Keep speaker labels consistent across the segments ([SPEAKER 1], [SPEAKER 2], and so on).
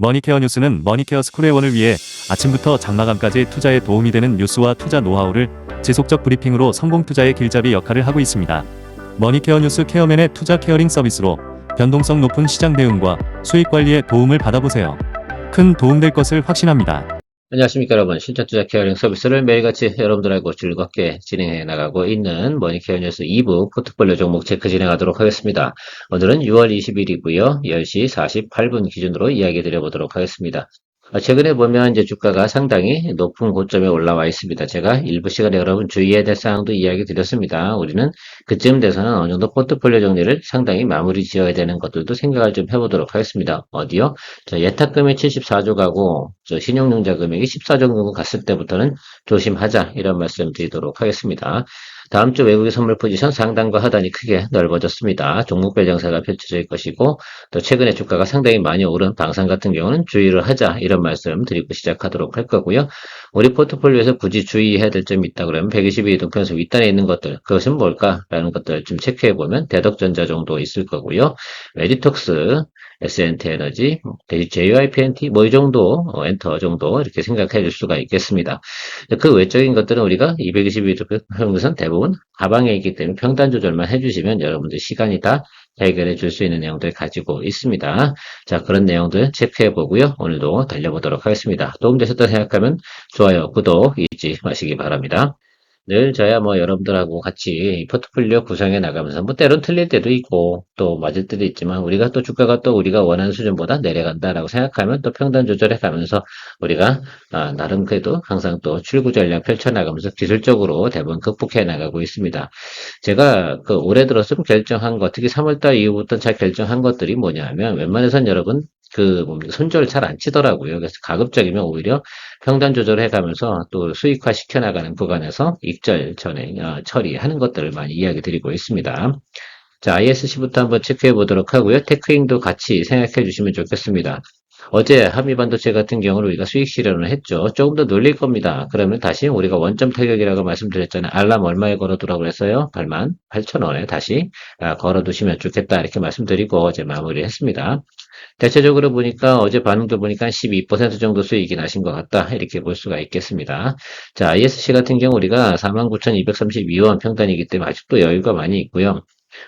[SPEAKER 1] 머니케어 뉴스는 머니케어 스쿨 회원을 위해 아침부터 장마감까지 투자에 도움이 되는 뉴스와 투자 노하우를 지속적 브리핑으로 성공 투자의 길잡이 역할을 하고 있습니다. 머니케어 뉴스 케어맨의 투자 케어링 서비스로 변동성 높은 시장 대응과 수익 관리에 도움을 받아보세요. 큰 도움 될 것을 확신합니다.
[SPEAKER 2] 안녕하십니까 여러분 신차투자 케어링 서비스를 매일같이 여러분들하고 즐겁게 진행해 나가고 있는 머니케어 뉴스 2부 포트폴리오 종목 체크 진행하도록 하겠습니다. 오늘은 6월 20일이고요. 10시 48분 기준으로 이야기 드려보도록 하겠습니다. 아, 최근에 보면 이제 주가가 상당히 높은 고점에 올라와 있습니다. 제가 일부 시간에 여러분 주의해야 될 사항도 이야기 드렸습니다. 우리는 그쯤 돼서는 어느 정도 포트폴리오 정리를 상당히 마무리 지어야 되는 것들도 생각을 좀 해보도록 하겠습니다. 어디요? 저 예탁금이 74조 가고 저 신용융자 금액이 14조 정도 갔을 때부터는 조심하자 이런 말씀 드리도록 하겠습니다. 다음 주 외국의 선물 포지션 상단과 하단이 크게 넓어졌습니다. 종목별 장사가 펼쳐질 것이고 또 최근에 주가가 상당히 많이 오른 방산 같은 경우는 주의를 하자 이런 말씀 드리고 시작하도록 할 거고요. 우리 포트폴리오에서 굳이 주의해야 될 점이 있다 그러면 122 동편에서 윗단에 있는 것들 그것은 뭘까라는 것들 좀 체크해 보면 대덕전자 정도 있을 거고요. 메디톡스 SNT 에너지, JYPNT 뭐 이 정도 어, 엔터 정도 이렇게 생각해 줄 수가 있겠습니다. 그 외적인 것들은 우리가 222도 평균선 대부분 하방에 있기 때문에 평단 조절만 해주시면 여러분들 시간이 다 해결해 줄 수 있는 내용들 가지고 있습니다. 자 그런 내용들 체크해 보고요. 오늘도 달려보도록 하겠습니다. 도움되셨다 생각하면 좋아요, 구독 잊지 마시기 바랍니다. 늘 저야 뭐 여러분들하고 같이 포트폴리오 구성해 나가면서 뭐 때론 틀릴 때도 있고 또 맞을 때도 있지만 우리가 또 주가가 또 우리가 원하는 수준보다 내려간다라고 생각하면 또 평단 조절해 가면서 우리가 아, 나름 그래도 항상 또 출구 전략 펼쳐 나가면서 기술적으로 대부분 극복해 나가고 있습니다. 제가 그 올해 들어서 좀 결정한 것, 특히 3월달 이후부터 잘 결정한 것들이 뭐냐면 웬만해선 여러분 그 뭡니까 손절 잘안 치더라고요. 그래서 가급적이면 오히려 평단 조절해 가면서 또 수익화 시켜 나가는 구간에서 익절 전에 어, 처리하는 것들을 많이 이야기 드리고 있습니다. 자, ISC부터 한번 체크해 보도록 하고요. 테크잉도 같이 생각해 주시면 좋겠습니다. 어제 한미반도체 같은 경우는 우리가 수익 실현을 했죠. 조금 더 놀릴 겁니다. 그러면 다시 우리가 원점 타격이라고 말씀드렸잖아요. 알람 얼마에 걸어두라고 그랬어요? 8만 8천 원에 다시 아, 걸어두시면 좋겠다 이렇게 말씀드리고 어제 마무리했습니다. 대체적으로 보니까 어제 반응도 보니까 12% 정도 수익이 나신 것 같다 이렇게 볼 수가 있겠습니다. 자 ISC 같은 경우 우리가 49,232원 평단이기 때문에 아직도 여유가 많이 있고요.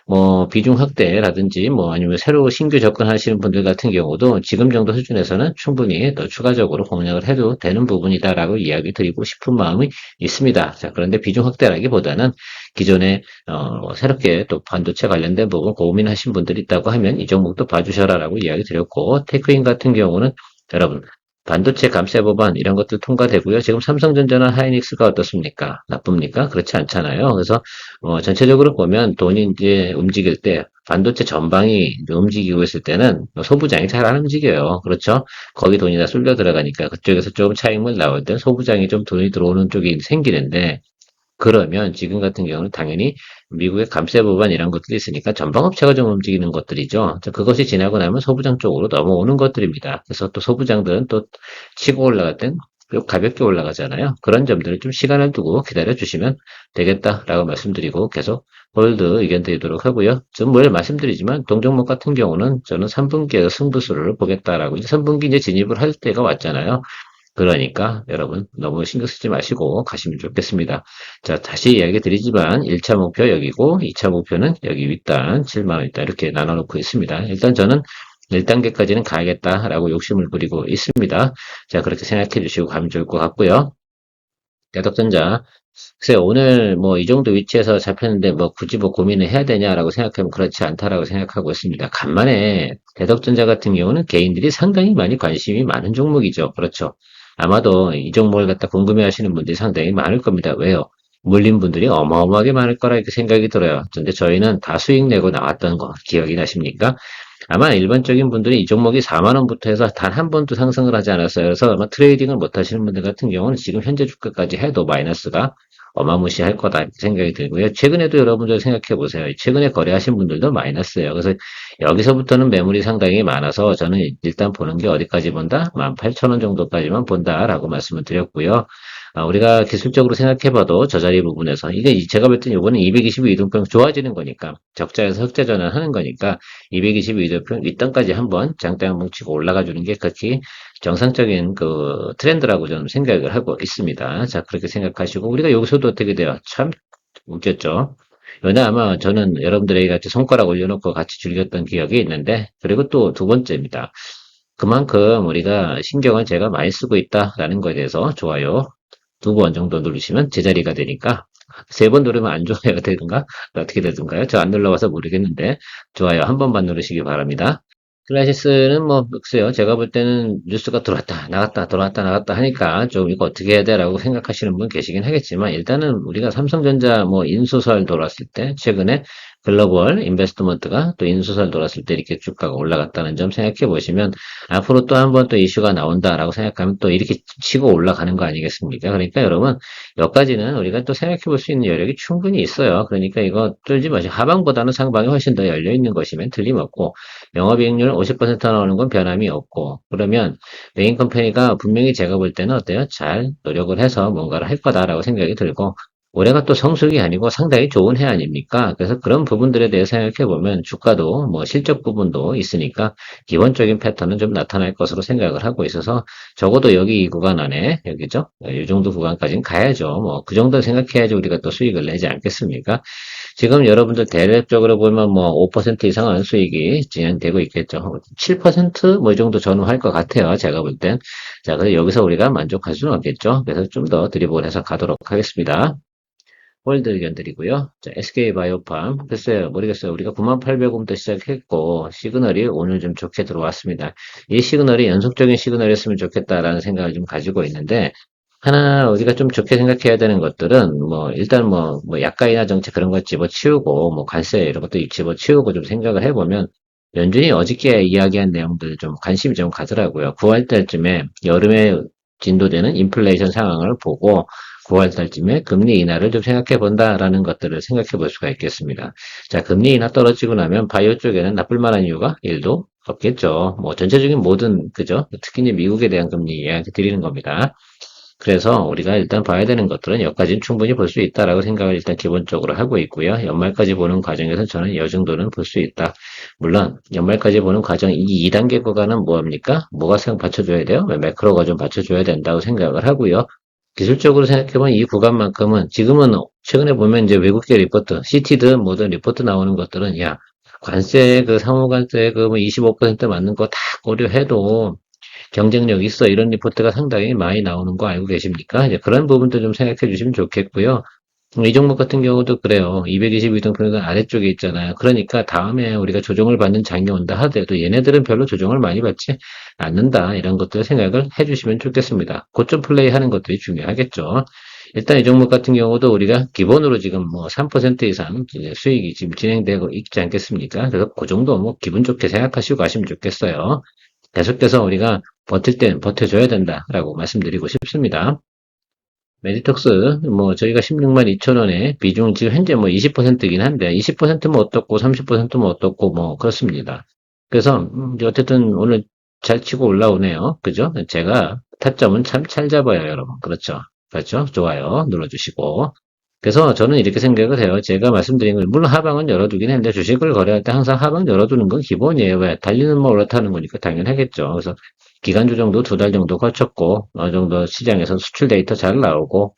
[SPEAKER 2] 뭐 비중 확대라든지 뭐 아니면 새로 신규 접근하시는 분들 같은 경우도 지금 정도 수준에서는 충분히 더 추가적으로 공략을 해도 되는 부분이다라고 이야기 드리고 싶은 마음이 있습니다. 자 그런데 비중 확대라기보다는 기존에 어, 새롭게 또 반도체 관련된 부분 고민하신 분들이 있다고 하면 이 종목도 봐주셔라라고 이야기 드렸고 테크인 같은 경우는 여러분 반도체 감세 법안 이런 것들 통과되고요. 지금 삼성전자나 하이닉스가 어떻습니까? 나쁩니까? 그렇지 않잖아요. 그래서 어, 전체적으로 보면 돈이 이제 움직일 때 반도체 전방이 움직이고 있을 때는 소부장이 잘 안 움직여요. 그렇죠? 거기 돈이 다 쏠려 들어가니까 그쪽에서 조금 차익물 나올 때 소부장이 좀 돈이 들어오는 쪽이 생기는데 그러면 지금 같은 경우는 당연히 미국의 감세 법안 이런 것들이 있으니까 전방업체가 좀 움직이는 것들이죠. 자, 그것이 지나고 나면 소부장 쪽으로 넘어오는 것들입니다. 그래서 또 소부장들은 또 치고 올라갈 땐 가볍게 올라가잖아요. 그런 점들을 좀 시간을 두고 기다려 주시면 되겠다라고 말씀드리고 계속 홀드 의견 드리도록 하고요. 좀뭘 말씀드리지만 동종목 같은 경우는 저는 3분기에 승부수를 보겠다라고 이제 3분기 이제 진입을 할 때가 왔잖아요. 그러니까 여러분 너무 신경 쓰지 마시고 가시면 좋겠습니다. 자, 다시 이야기 드리지만 1차 목표 여기고 2차 목표는 여기 윗단 7만원 있다 이렇게 나눠 놓고 있습니다. 일단 저는 1단계까지는 가야겠다라고 욕심을 부리고 있습니다. 자, 그렇게 생각해 주시고 가면 좋을 것 같고요. 대덕전자 글쎄 오늘 뭐 이 정도 위치에서 잡혔는데 뭐 굳이 뭐 고민을 해야 되냐라고 생각하면 그렇지 않다라고 생각하고 있습니다. 간만에 대덕전자 같은 경우는 개인들이 상당히 많이 관심이 많은 종목이죠. 그렇죠. 아마도 이 종목을 갖다 궁금해 하시는 분들이 상당히 많을 겁니다. 왜요? 물린 분들이 어마어마하게 많을 거라 이렇게 생각이 들어요. 근데 저희는 다 수익 내고 나왔던 거 기억이 나십니까? 아마 일반적인 분들이 이 종목이 4만원부터 해서 단 한 번도 상승을 하지 않았어요. 그래서 아마 트레이딩을 못 하시는 분들 같은 경우는 지금 현재 주가까지 해도 마이너스가 어마무시할 거다 생각이 들고요. 최근에도 여러분들 생각해 보세요. 최근에 거래하신 분들도 마이너스예요. 그래서 여기서부터는 매물이 상당히 많아서 저는 일단 보는 게 어디까지 본다? 18,000원 정도까지만 본다라고 말씀을 드렸고요. 아, 우리가 기술적으로 생각해봐도 저 자리 부분에서 이게 제가 볼 때는 이번에 222 이동평 좋아지는 거니까 적자에서 흑자 전환하는 거니까 222 이동평 윗단까지 한번 장대 한번 치고 올라가 주는 게 극히 정상적인 그 트렌드라고 저는 생각을 하고 있습니다. 자 그렇게 생각하시고 우리가 여기서도 어떻게 돼요? 참 웃겼죠. 왜냐 아마 저는 여러분들에게 같이 손가락 올려놓고 같이 즐겼던 기억이 있는데 그리고 또 두 번째입니다. 그만큼 우리가 신경을 제가 많이 쓰고 있다라는 거에 대해서 좋아요 두 번 정도 누르시면 제자리가 되니까 세 번 누르면 안 좋아요가 되든가 어떻게 되든가요? 저 안 눌러봐서 모르겠는데 좋아요 한 번만 누르시기 바랍니다. 클라시스는 뭐 글쎄요 제가 볼 때는 뉴스가 들어왔다 나갔다 들어왔다 나갔다 하니까 좀 이거 어떻게 해야 돼 라고 생각하시는 분 계시긴 하겠지만 일단은 우리가 삼성전자 뭐 인수설 돌았을 때 최근에 글로벌 인베스트먼트가 또 인수설 돌았을 때 이렇게 주가가 올라갔다는 점 생각해 보시면 앞으로 또 한 번 또 이슈가 나온다라고 생각하면 또 이렇게 치고 올라가는 거 아니겠습니까? 그러니까 여러분 여기까지는 우리가 또 생각해 볼 수 있는 여력이 충분히 있어요. 그러니까 이거 뚫지 마시고 하방보다는 상방이 훨씬 더 열려 있는 것이면 틀림없고 영업이익률 50% 나오는 건 변함이 없고 그러면 메인 컴퍼니가 분명히 제가 볼 때는 어때요? 잘 노력을 해서 뭔가를 할 거다라고 생각이 들고 올해가 또 성수기 아니고 상당히 좋은 해 아닙니까? 그래서 그런 부분들에 대해 생각해 보면 주가도 뭐 실적 부분도 있으니까 기본적인 패턴은 좀 나타날 것으로 생각을 하고 있어서 적어도 여기 이 구간 안에 여기죠? 이 정도 구간까지는 가야죠. 뭐 그 정도 생각해야지 우리가 또 수익을 내지 않겠습니까? 지금 여러분들 대략적으로 보면 뭐 5% 이상은 수익이 진행되고 있겠죠. 7%뭐 이 정도 전후할 것 같아요. 제가 볼 땐. 자, 그래서 여기서 우리가 만족할 수는 없겠죠. 그래서 좀 더 드리블 해서 가도록 하겠습니다. 홀드 의견드리고요. 자, SK바이오팜. 글쎄요, 모르겠어요. 우리가 9800원부터 시작했고, 시그널이 오늘 좀 좋게 들어왔습니다. 이 시그널이 연속적인 시그널이었으면 좋겠다라는 생각을 좀 가지고 있는데, 하나 우리가 좀 좋게 생각해야 되는 것들은 뭐 일단 뭐, 뭐 약가이나 정책 그런 거 집어치우고 뭐 관세 이런 것도 집어치우고 좀 생각을 해보면 연준이 어저께 이야기한 내용들 좀 관심이 좀 가더라고요. 9월 달쯤에 여름에 진도되는 인플레이션 상황을 보고 9월 달쯤에 금리 인하를 좀 생각해 본다라는 것들을 생각해 볼 수가 있겠습니다. 자, 금리 인하 떨어지고 나면 바이오 쪽에는 나쁠 만한 이유가 1도 없겠죠. 뭐 전체적인 모든 그죠? 특히 이제 미국에 대한 금리 이야기 드리는 겁니다. 그래서 우리가 일단 봐야 되는 것들은 여기까지는 충분히 볼 수 있다라고 생각을 일단 기본적으로 하고 있고요. 연말까지 보는 과정에서 저는 이 정도는 볼 수 있다. 물론 연말까지 보는 과정 이 2단계 구간은 뭐합니까? 뭐가 생 받쳐줘야 돼요? 매크로가 좀 받쳐줘야 된다고 생각을 하고요. 기술적으로 생각해보면 이 구간만큼은 지금은 최근에 보면 이제 외국계 리포트, 시티든 뭐든 리포트 나오는 것들은 야 관세 그 상호관세 그뭐25% 맞는 거 다 고려해도 경쟁력 있어 이런 리포트가 상당히 많이 나오는 거 알고 계십니까? 이제 그런 부분도 좀 생각해 주시면 좋겠고요. 이 종목 같은 경우도 그래요. 222동평선 아래쪽에 있잖아요. 그러니까 다음에 우리가 조정을 받는 장이 온다 하더라도 얘네들은 별로 조정을 많이 받지 않는다. 이런 것들 생각을 해주시면 좋겠습니다. 고점 플레이 하는 것들이 중요하겠죠. 일단 이 종목 같은 경우도 우리가 기본으로 지금 뭐 3% 이상 수익이 지금 진행되고 있지 않겠습니까? 그래서 그 정도 뭐 기분 좋게 생각하시고 가시면 좋겠어요. 계속해서 우리가 버틸 땐 버텨줘야 된다라고 말씀드리고 싶습니다. 메디톡스 뭐 저희가 16만 2천 원에 비중 지금 현재 뭐 20%이긴 한데 20%면 어떻고 30%면 어떻고 뭐 그렇습니다. 그래서 음, 어쨌든 오늘 잘 치고 올라오네요. 그죠? 제가 타점은 참 잘 잡아요, 여러분. 그렇죠? 그렇죠? 좋아요. 눌러주시고. 그래서 저는 이렇게 생각을 해요. 제가 말씀드린 건, 물론 하방은 열어두긴 했는데, 주식을 거래할 때 항상 하방 열어두는 건 기본이에요. 왜? 달리는 뭐 올라타는 거니까 당연하겠죠. 그래서 기간 조정도 두 달 정도 거쳤고, 어느 정도 시장에서 수출 데이터 잘 나오고,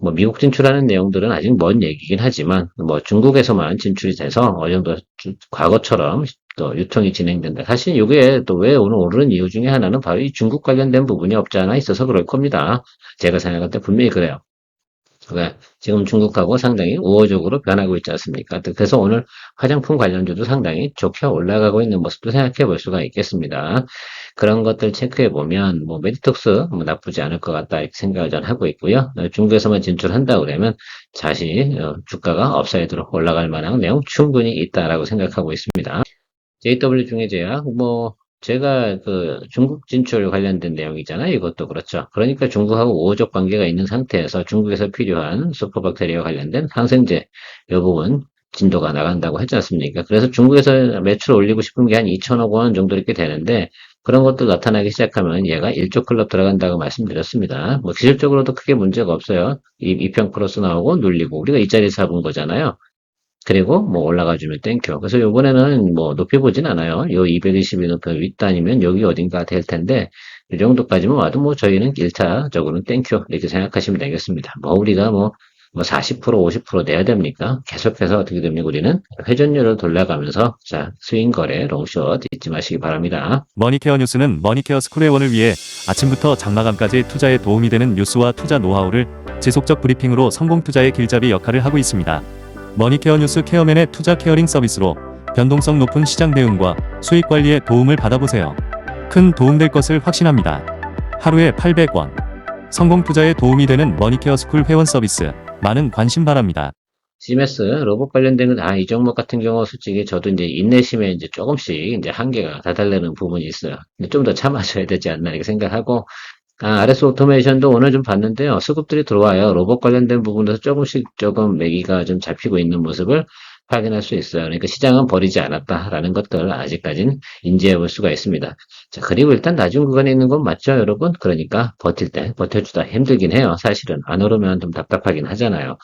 [SPEAKER 2] 뭐 미국 진출하는 내용들은 아직 먼 얘기긴 하지만, 뭐 중국에서만 진출이 돼서 어느 정도 과거처럼 또 유통이 진행된다. 사실 이게 또 왜 오늘 오르는 이유 중에 하나는 바로 이 중국 관련된 부분이 없지 않아 있어서 그럴 겁니다. 제가 생각할 때 분명히 그래요. 왜? 지금 중국하고 상당히 우호적으로 변하고 있지 않습니까? 그래서 오늘 화장품 관련주도 상당히 좋게 올라가고 있는 모습도 생각해 볼 수가 있겠습니다. 그런 것들 체크해 보면 뭐 메디톡스 뭐 나쁘지 않을 것 같다 이렇게 생각을 전 하고 있고요. 중국에서만 진출한다 그러면 다시 어, 주가가 업사이드로 올라갈 만한 내용 충분히 있다라고 생각하고 있습니다. JW 중해제약 뭐 제가 그 중국 진출 관련된 내용이잖아요. 이것도 그렇죠. 그러니까 중국하고 우호적 관계가 있는 상태에서 중국에서 필요한 슈퍼박테리아와 관련된 항생제 이 부분 진도가 나간다고 했지 않습니까? 그래서 중국에서 매출 올리고 싶은 게 한 2천억 원 정도 이렇게 되는데 그런 것도 나타나기 시작하면 얘가 1조 클럽 들어간다고 말씀드렸습니다. 뭐 기술적으로도 크게 문제가 없어요. 이, 2평 크로스 나오고 눌리고 우리가 이 자리 잡은 거잖아요. 그리고 뭐 올라가주면 땡큐. 그래서 요번에는 뭐 높이 보진 않아요. 요 222 높이 윗단이면 여기 어딘가 될 텐데 이 정도까지만 와도 뭐 저희는 1차적으로는 땡큐 이렇게 생각하시면 되겠습니다. 뭐 우리가 뭐, 뭐 40% 50% 내야 됩니까? 계속해서 어떻게 됩니까? 우리는 회전율을 돌려가면서 자 스윙 거래 롱숏 잊지 마시기 바랍니다.
[SPEAKER 1] 머니케어 뉴스는 머니케어 스쿨 회원을 위해 아침부터 장마감까지 투자에 도움이 되는 뉴스와 투자 노하우를 지속적 브리핑으로 성공 투자의 길잡이 역할을 하고 있습니다. 머니케어 뉴스 케어맨의 투자 케어링 서비스로 변동성 높은 시장 대응과 수익 관리에 도움을 받아보세요. 큰 도움될 것을 확신합니다. 하루에 800원. 성공 투자에 도움이 되는 머니케어 스쿨 회원 서비스. 많은 관심 바랍니다.
[SPEAKER 2] CMS 로봇 관련된 건, 아, 이 종목 같은 경우 솔직히 저도 이제 인내심에 이제 조금씩 이제 한계가 다달라는 부분이 있어요. 좀 더 참아줘야 되지 않나 이렇게 생각하고, 아, RS 오토메이션도 오늘 좀 봤는데요. 수급들이 들어와요. 로봇 관련된 부분에서 조금씩 조금 매기가 좀 잡히고 있는 모습을 확인할 수 있어요. 그러니까 시장은 버리지 않았다라는 것들 아직까지는 인지해 볼 수가 있습니다. 자, 그리고 일단 낮은 구간에 있는 건 맞죠, 여러분? 그러니까 버틸 때 버텨주다 힘들긴 해요. 사실은 안 오르면 좀 답답하긴 하잖아요.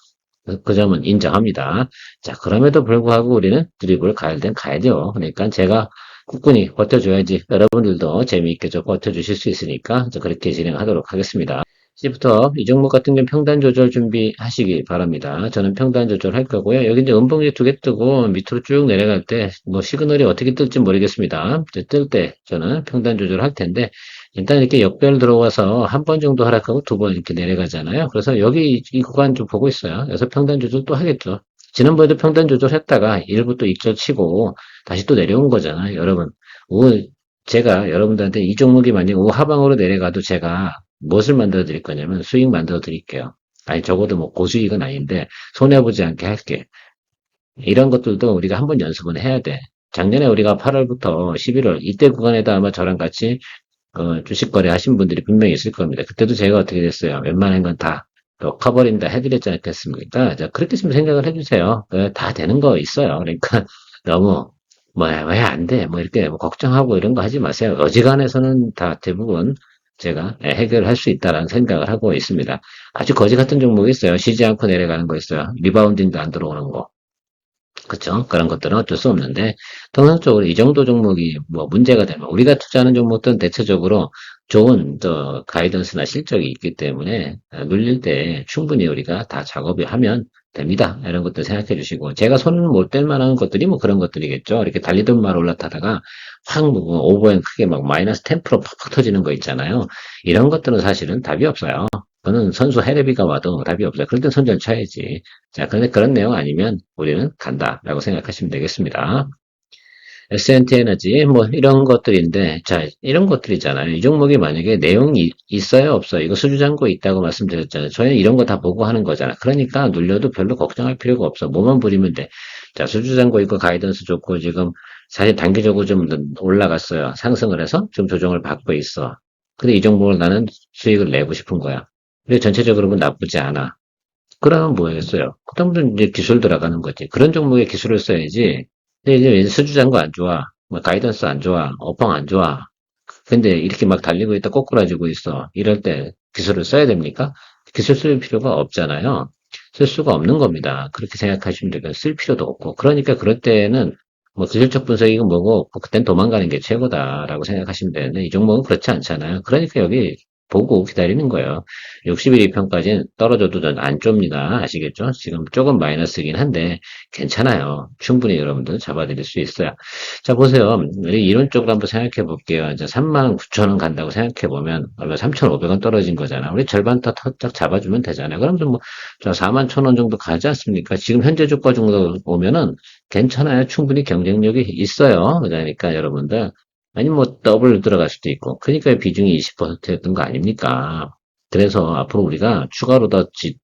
[SPEAKER 2] 그, 그 점은 인정합니다. 자, 그럼에도 불구하고 우리는 드리블 가야 된 가야 돼요. 그러니까 제가 꿋꿋이 버텨줘야지 여러분들도 재미있게 좀 버텨주실 수 있으니까 저 그렇게 진행하도록 하겠습니다. 이제부터 이 종목 같은 경우 평단 조절 준비하시기 바랍니다. 저는 평단 조절 할 거고요. 여기 이제 음봉이 두 개 뜨고 밑으로 쭉 내려갈 때 뭐 시그널이 어떻게 뜰지 모르겠습니다. 뜰 때 저는 평단 조절 할 텐데 일단 이렇게 역별 들어와서 한 번 정도 하락하고 두 번 이렇게 내려가잖아요. 그래서 여기 이, 이 구간 좀 보고 있어요. 그래서 평단 조절 또 하겠죠. 지난번에도 평단 조절했다가 일부 또 익절 치고 다시 또 내려온 거잖아요. 여러분, 우, 제가 여러분들한테 이 종목이 만약 우하방으로 내려가도 제가 무엇을 만들어 드릴 거냐면 수익 만들어 드릴게요. 아니 적어도 뭐 고수익은 아닌데 손해보지 않게 할게. 이런 것들도 우리가 한 번 연습은 해야 돼. 작년에 우리가 8월부터 11월 이때 구간에다 아마 저랑 같이 어, 주식 거래 하신 분들이 분명히 있을 겁니다. 그때도 제가 어떻게 됐어요? 웬만한 건다또 커버링 다 해드렸지 않겠습니까? 자, 그렇게 좀 생각을 해주세요. 어, 다 되는 거 있어요. 그러니까 너무 뭐왜 안 돼? 뭐 이렇게 뭐 걱정하고 이런 거 하지 마세요. 어지간해서는 다 대부분 제가 예, 해결할 수 있다라는 생각을 하고 있습니다. 아주 거지 같은 종목이 있어요. 쉬지 않고 내려가는 거 있어요. 리바운딩도 안 들어오는 거. 그쵸? 그런 것들은 어쩔 수 없는데, 통상적으로 이 정도 종목이 뭐 문제가 되면, 우리가 투자하는 종목들은 대체적으로 좋은 저 가이던스나 실적이 있기 때문에 아, 눌릴 때 충분히 우리가 다 작업을 하면 됩니다. 이런 것들 생각해 주시고, 제가 손을 못댈 만한 것들이 뭐 그런 것들이겠죠. 이렇게 달리던 말 올라타다가 확뭐 오버행 크게 막 마이너스 10% 팍팍 터지는 거 있잖아요. 이런 것들은 사실은 답이 없어요. 그거는 선수 해례비가 와도 답이 없어요. 그럴 땐 손절 쳐야지. 자, 그런데 그런 내용 아니면 우리는 간다라고 생각하시면 되겠습니다. S&T 에너지 뭐 이런 것들인데 자 이런 것들이잖아요. 이 종목이 만약에 내용이 있어요 없어요? 이거 수주잔고 있다고 말씀드렸잖아요. 저희는 이런 거 다 보고 하는 거잖아. 그러니까 눌려도 별로 걱정할 필요가 없어. 뭐만 부리면 돼. 자 수주잔고 있고 가이던스 좋고 지금 사실 단기적으로 좀 올라갔어요. 상승을 해서 좀 조정을 받고 있어. 근데 이 종목을 나는 수익을 내고 싶은 거야. 근데 전체적으로 는 나쁘지 않아. 그러면 뭐겠어요? 그다음부터 이제 기술 들어가는 거지. 그런 종목에 기술을 써야지. 근데 이제 수주장거 안 좋아. 뭐 가이던스 안 좋아. 어펑 안 좋아. 근데 이렇게 막 달리고 있다 꼬꾸라지고 있어. 이럴 때 기술을 써야 됩니까? 기술 쓸 필요가 없잖아요. 쓸 수가 없는 겁니다. 그렇게 생각하시면 되고 쓸 필요도 없고. 그러니까 그럴 때는 뭐 기술적 분석이고 뭐고 그땐 도망가는 게 최고다라고 생각하시면 되는데 이 종목은 그렇지 않잖아요. 그러니까 여기 보고 기다리는 거예요. 60일 2편까지는 떨어져도 안 좁니다. 아시겠죠? 지금 조금 마이너스긴 한데 괜찮아요. 충분히 여러분들 잡아드릴 수 있어요. 자 보세요. 우리 이론적으로 한번 생각해 볼게요. 이제 39,000원 간다고 생각해 보면 얼마 3,500원 떨어진 거잖아. 우리 절반 다탁 잡아주면 되잖아요. 그럼 뭐 41,000원 정도 가지 않습니까? 지금 현재 주가 정도 오면은 괜찮아요. 충분히 경쟁력이 있어요. 그러니까 여러분들 아니 뭐 더블 들어갈 수도 있고 그러니까 비중이 20%였던 거 아닙니까? 그래서 앞으로 우리가 추가로 더, 지,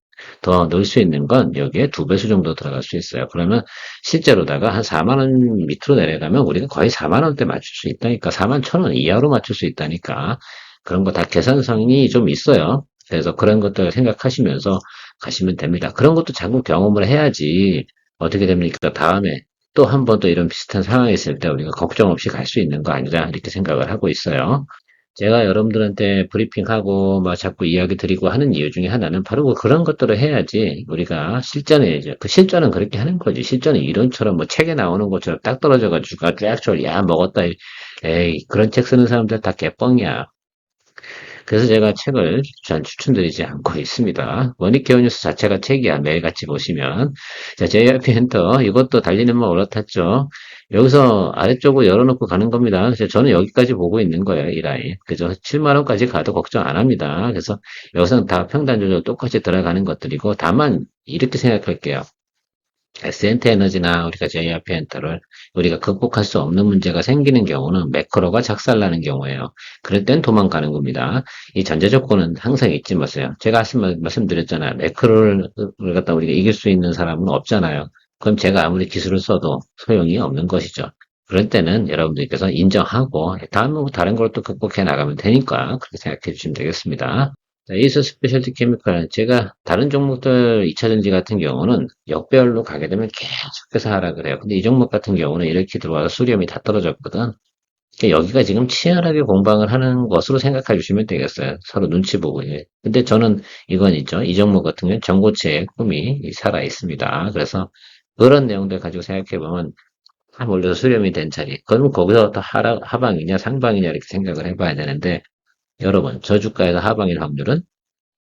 [SPEAKER 2] 더 넣을 수 있는 건 여기에 두 배수 정도 들어갈 수 있어요. 그러면 실제로다가 한 4만 원 밑으로 내려가면 우리가 거의 4만 원대 맞출 수 있다니까 4만 천 원 이하로 맞출 수 있다니까 그런 거 다 계산성이 좀 있어요. 그래서 그런 것들 생각하시면서 가시면 됩니다. 그런 것도 자꾸 경험을 해야지 어떻게 됩니까? 다음에 또 한번또 이런 비슷한 상황이 있을 때 우리가 걱정 없이 갈 수 있는 거 아니라 이렇게 생각을 하고 있어요. 제가 여러분들한테 브리핑하고 막 자꾸 이야기 드리고 하는 이유 중에 하나는 바로 그 그런 것들을 해야지 우리가 실전에 이제 그 실전은 그렇게 하는 거지. 실전은 이론처럼 뭐 책에 나오는 것처럼 딱 떨어져가지고 액츄얼 야 먹었다. 에이 그런 책 쓰는 사람들 다 개뻥이야 그래서 제가 책을 잘 추천드리지 않고 있습니다. 머니케어 뉴스 자체가 책이야. 매일같이 보시면. 자, JRP 엔터. 이것도 달리는 말 올라탔죠. 여기서 아래쪽으로 열어놓고 가는 겁니다. 그래서 저는 여기까지 보고 있는 거예요. 이 라인. 그죠? 7만원까지 가도 걱정 안 합니다. 그래서 여기서는 다 평단 조절 똑같이 들어가는 것들이고, 다만, 이렇게 생각할게요. 에센트 에너지나 우리가 JRP 엔터를 우리가 극복할 수 없는 문제가 생기는 경우는 매크로가 작살나는 경우예요. 그럴 땐 도망가는 겁니다. 이 전제 조건은 항상 잊지 마세요. 제가 말씀, 말씀드렸잖아요. 매크로를 갖다 우리가 이길 수 있는 사람은 없잖아요. 그럼 제가 아무리 기술을 써도 소용이 없는 것이죠. 그럴 때는 여러분들께서 인정하고 다음은 다른 걸 또 극복해 나가면 되니까 그렇게 생각해 주시면 되겠습니다. 자, 에이스 스페셜티 케미칼. 제가 다른 종목들 2차전지 같은 경우는 역배열로 가게 되면 계속해서 하락을 해요. 근데 이 종목 같은 경우는 이렇게 들어와서 수렴이 다 떨어졌거든. 그러니까 여기가 지금 치열하게 공방을 하는 것으로 생각해 주시면 되겠어요. 서로 눈치 보고. 예. 근데 저는 이건 있죠. 이 종목 같은 경우는 전고체의 꿈이 살아 있습니다. 그래서 그런 내용들 가지고 생각해 보면 다 몰려서 수렴이 된 자리. 그러면 거기서 또 하락, 하방이냐 상방이냐 이렇게 생각을 해봐야 되는데 여러분, 저주가에서 하방일 확률은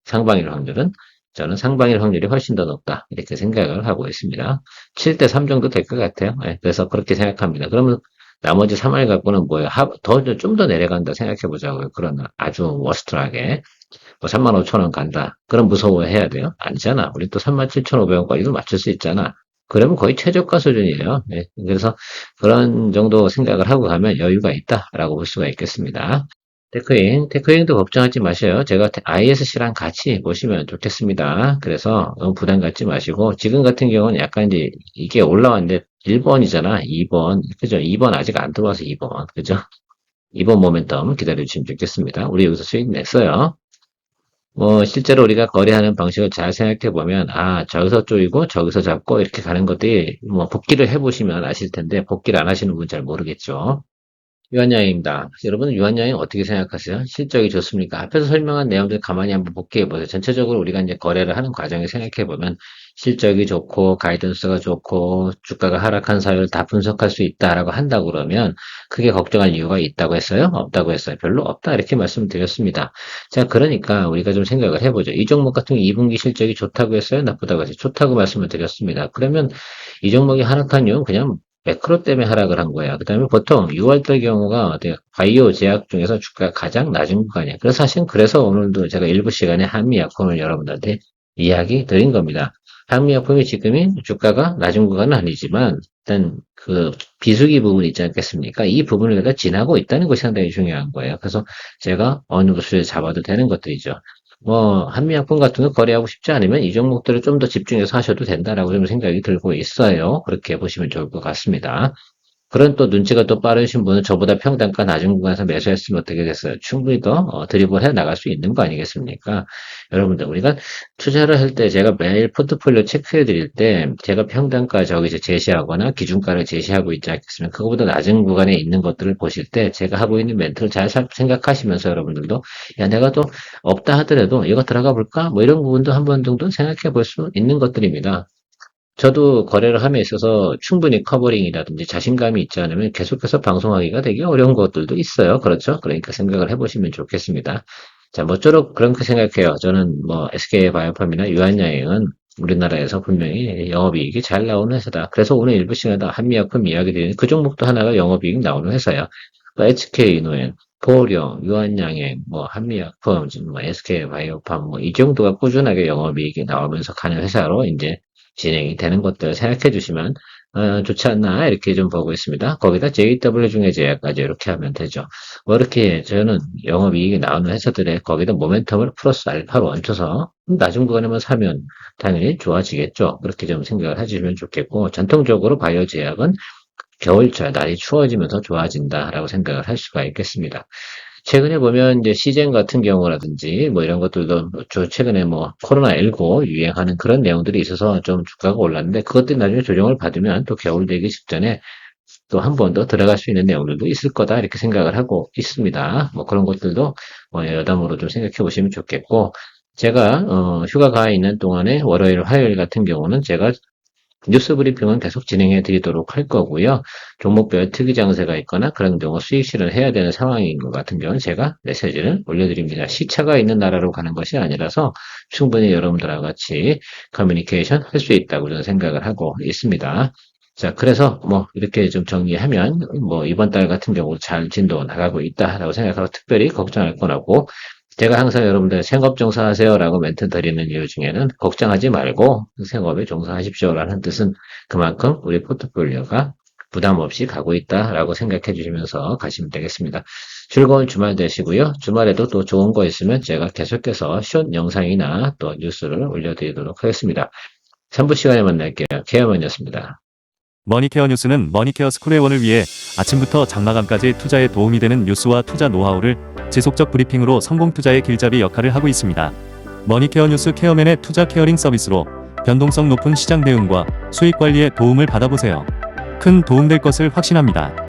[SPEAKER 2] 상방일 확률은 저는 상방일 확률이 훨씬 더 높다. 이렇게 생각을 하고 있습니다. 7대 3 정도 될 것 같아요. 네, 그래서 그렇게 생각합니다. 그러면 나머지 3월 갖고는 뭐예요? 더, 좀 더 내려간다 생각해 보자고요. 그런 아주 워스트하게. 뭐 3만 5천 원 간다. 그럼 무서워해야 돼요? 아니잖아. 우리 또 3만 7천 5백 원까지도 맞출 수 있잖아. 그러면 거의 최저가 수준이에요. 네, 그래서 그런 정도 생각을 하고 가면 여유가 있다라고 볼 수가 있겠습니다. 테크잉, 테크잉도 걱정하지 마셔요. 제가 ISC랑 같이 보시면 좋겠습니다. 그래서 너무 부담 갖지 마시고, 지금 같은 경우는 약간 이제 이게 올라왔는데 1번이잖아. 2번. 그죠? 2번 아직 안 들어와서 2번. 그죠? 2번 모멘텀 기다려주시면 좋겠습니다. 우리 여기서 수익 냈어요. 뭐, 실제로 우리가 거래하는 방식을 잘 생각해 보면, 아, 저기서 쪼이고, 저기서 잡고, 이렇게 가는 것들이, 뭐, 복기를 해보시면 아실 텐데, 복기를 안 하시는 분 잘 모르겠죠. 유한양입니다. 여러분 유한양이 어떻게 생각하세요? 실적이 좋습니까? 앞에서 설명한 내용들 가만히 한번 복귀해 보세요. 전체적으로 우리가 이제 거래를 하는 과정에 생각해 보면 실적이 좋고 가이던스가 좋고 주가가 하락한 사유를 다 분석할 수 있다라고 한다고 그러면 크게 걱정할 이유가 있다고 했어요? 없다고 했어요? 별로 없다 이렇게 말씀드렸습니다. 자 그러니까 우리가 좀 생각을 해보죠. 이 종목 같은 경우 2분기 실적이 좋다고 했어요? 나쁘다고 했어요? 좋다고 말씀을 드렸습니다. 그러면 이 종목이 하락한 이유는 그냥 매크로 때문에 하락을 한 거야. 그 다음에 보통 6월달 경우가 바이오 제약 중에서 주가가 가장 낮은 구간이야. 그래서 사실 그래서 오늘도 제가 일부 시간에 한미약품을 여러분들한테 이야기 드린 겁니다. 한미약품이 지금이 주가가 낮은 구간은 아니지만 일단 그 비수기 부분 있지 않겠습니까? 이 부분을 내가 지나고 있다는 것이 상당히 중요한 거예요. 그래서 제가 어느 것을 잡아도 되는 것들이죠. 뭐 한미약품 같은 거 거래하고 싶지 않으면 이 종목들을 좀 더 집중해서 하셔도 된다라고 좀 생각이 들고 있어요. 그렇게 보시면 좋을 것 같습니다. 그런 또 눈치가 또 빠르신 분은 저보다 평단가 낮은 구간에서 매수했으면 어떻게 됐어요? 충분히 더 어, 드리블 해 나갈 수 있는 거 아니겠습니까? 여러분들 우리가 투자를 할 때 제가 매일 포트폴리오 체크해 드릴 때 제가 평단가 저기 제시하거나 기준가를 제시하고 있지 않겠습니까? 그거보다 낮은 구간에 있는 것들을 보실 때 제가 하고 있는 멘트를 잘 생각하시면서 여러분들도 야 내가 또 없다 하더라도 이거 들어가 볼까? 뭐 이런 부분도 한 번 정도 생각해 볼 수 있는 것들입니다. 저도 거래를 함에 있어서 충분히 커버링이라든지 자신감이 있지 않으면 계속해서 방송하기가 되게 어려운 것들도 있어요. 그렇죠? 그러니까 생각을 해보시면 좋겠습니다. 자, 뭐쪼록 그렇게 생각해요. 저는 뭐 SK 바이오팜이나 유한양행은 우리나라에서 분명히 영업이익이 잘 나오는 회사다. 그래서 오늘 일부 시간에 한미약품 이야기 드리는 그 종목도 하나가 영업이익 나오는 회사야. 뭐 HK 노엔, 보령, 유한양행, 뭐 한미약품, 뭐 SK 바이오팜 뭐 이 정도가 꾸준하게 영업이익이 나오면서 가는 회사로 이제 진행이 되는 것들 생각해 주시면 어, 좋지 않나 이렇게 좀 보고 있습니다. 거기다 JW 중에 제약까지 이렇게 하면 되죠. 뭐 이렇게 저는 영업이익이 나오는 회사들의 거기다 모멘텀을 플러스 알파로 얹혀서 낮은 구간에만 사면 당연히 좋아지겠죠. 그렇게 좀 생각을 해주시면 좋겠고 전통적으로 바이오 제약은 겨울철 날이 추워지면서 좋아진다라고 생각을 할 수가 있겠습니다. 최근에 보면 이제 시젠 같은 경우라든지 뭐 이런 것들도 저 최근에 뭐 코로나19 유행하는 그런 내용들이 있어서 좀 주가가 올랐는데 그것들이 나중에 조정을 받으면 또 겨울 되기 직전에 또 한 번 더 들어갈 수 있는 내용들도 있을 거다 이렇게 생각을 하고 있습니다. 뭐 그런 것들도 뭐 여담으로 좀 생각해 보시면 좋겠고 제가 어, 휴가 가 있는 동안에 월요일, 화요일 같은 경우는 제가 뉴스 브리핑은 계속 진행해 드리도록 할 거고요. 종목별 특이 장세가 있거나 그런 경우 수익 실현을 해야 되는 상황인 것 같은 경우는 제가 메시지를 올려드립니다. 시차가 있는 나라로 가는 것이 아니라서 충분히 여러분들과 같이 커뮤니케이션 할 수 있다고 저는 생각을 하고 있습니다. 자, 그래서 뭐 이렇게 좀 정리하면 뭐 이번 달 같은 경우 잘 진도 나가고 있다라고 생각하고 특별히 걱정할 건 없고 제가 항상 여러분들 생업 종사하세요라고 멘트 드리는 이유 중에는 걱정하지 말고 생업에 종사하십시오라는 뜻은 그만큼 우리 포트폴리오가 부담 없이 가고 있다라고 생각해 주시면서 가시면 되겠습니다. 즐거운 주말 되시고요. 주말에도 또 좋은 거 있으면 제가 계속해서 숏 영상이나 또 뉴스를 올려드리도록 하겠습니다. 3부 시간에 만날게요. 케어먼이었습니다.
[SPEAKER 1] 머니케어 뉴스는 머니케어 스쿨 회원을 위해 아침부터 장마감까지 투자에 도움이 되는 뉴스와 투자 노하우를 지속적 브리핑으로 성공 투자의 길잡이 역할을 하고 있습니다. 머니케어 뉴스 케어맨의 투자 케어링 서비스로 변동성 높은 시장 대응과 수익 관리에 도움을 받아보세요. 큰 도움 될 것을 확신합니다.